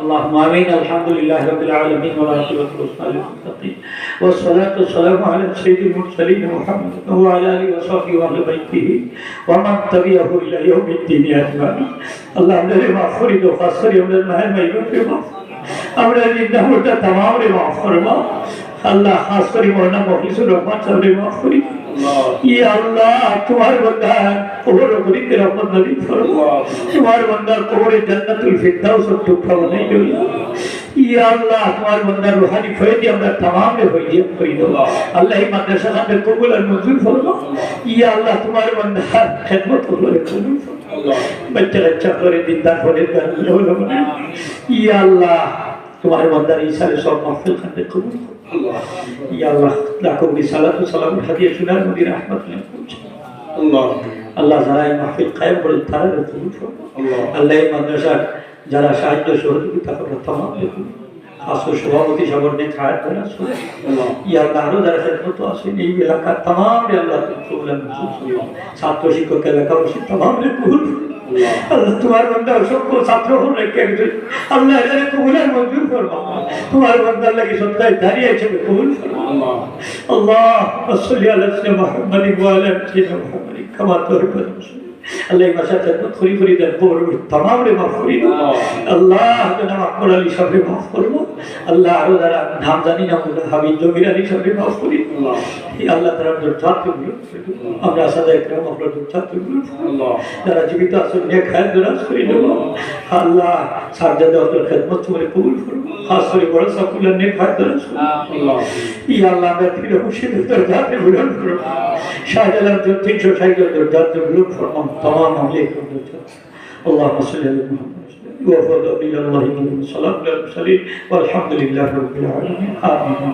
اللهم امين الحمد لله رب العالمين والعاقبة للصالحين للمتقين والصلاة والسلام على سيد المرسلين محمد وعلى اله وصحبه واهل بيته ومن تبعه الى يوم الدين اجمعين اللهم لا مغفور وخاصر يوم المهل ما يغفر আমরা জিন্দাহুরটা তামাম রে মাফ করবা আল্লাহ খাস করে মৌলানা মফিসুর রহমান সাহেব রে মাফ করি ইয়া আল্লাহ তোমার বান্দা কবর গরিতে রহমত নবী ফরমা তোমার বান্দা কবরে জান্নাতুল ফিরদাউস টুকরা বানাই দিও ইয়া আল্লাহ তোমার বান্দা রুহানি ফয়েদি আমরা তামাম রে হইয়ে করি দাও আল্লাহ এই মাদ্রাসা খানে কবুল আর মঞ্জুর ফরমা ইয়া আল্লাহ তোমার বান্দা খেদমত করে কবুল ফরমা বাচ্চা করে দিনদার করে ইয়া আল্লাহ তোমার বান্দার ইসারে সব মাহফিল খানে কবুল করো। ইয়া আল্লাহ লাখো বিসালাত সালাম হাদিয়া শুনার নদীর রহমত পৌঁছে আল্লাহ যারা এই মাহফিল কায়েম করে তারা কবুল করো। আল্লাহ এই মাদ্রাসার যারা সাহায্য সহযোগিতা করে তোমার আসল সভাপতি সাগরনে খায় করে আসলে ইয়া আল্লাহ আরও যারা খেদমত আছেন এই এলাকার তামাম রে আল্লাহ তুমি কবুল আর মঞ্জুর করো। ছাত্র শিক্ষক এলাকাবাসী তামাম রে কবুল করো। তোমার বন্ধা অসংখ্য ছাত্র হল একজন আল্লাহ এদের কবুলের মঞ্জুর করবা তোমার বন্ধার লাগে সন্ধ্যায় দাঁড়িয়েছে কবুল আল্লাহ আসলি আলাইহি মুহাম্মাদি ওয়া আলাইহি মুহাম্মাদি তোর আল্লাহ আল্লাহ আপনার আলী সাহেব মাফ করব আল্লাহ আরো যারা নাম জানি না বলে হাবিব জমির আলী সাহেব মাফ করি এই আল্লাহ তারা দুর্জাতগুলো আমরা আসাদা একরাম আমরা দুর্জাতগুলো যারা জীবিত আছেন নেক হায়াত দরাজ করে দেবো আল্লাহ সাজ্জাদা আপনার খেদমত তোমার কবুল করবো খাস করে বড় সাকুল্লাহ নেক হায়াত দরাজ করবো ইয়া আল্লাহ আমরা ফিরে হুশিদের দরজাতে বুলন করবো শাহজালাল জন্য তিনশো ষাট দরজাতে বুলন করবো তমাম আমলে দরজা اللهم صل على محمد وفضل الى الله صلى الله عليه আলহামদুলিল্লাহ রবিল আলমিন। আমিন।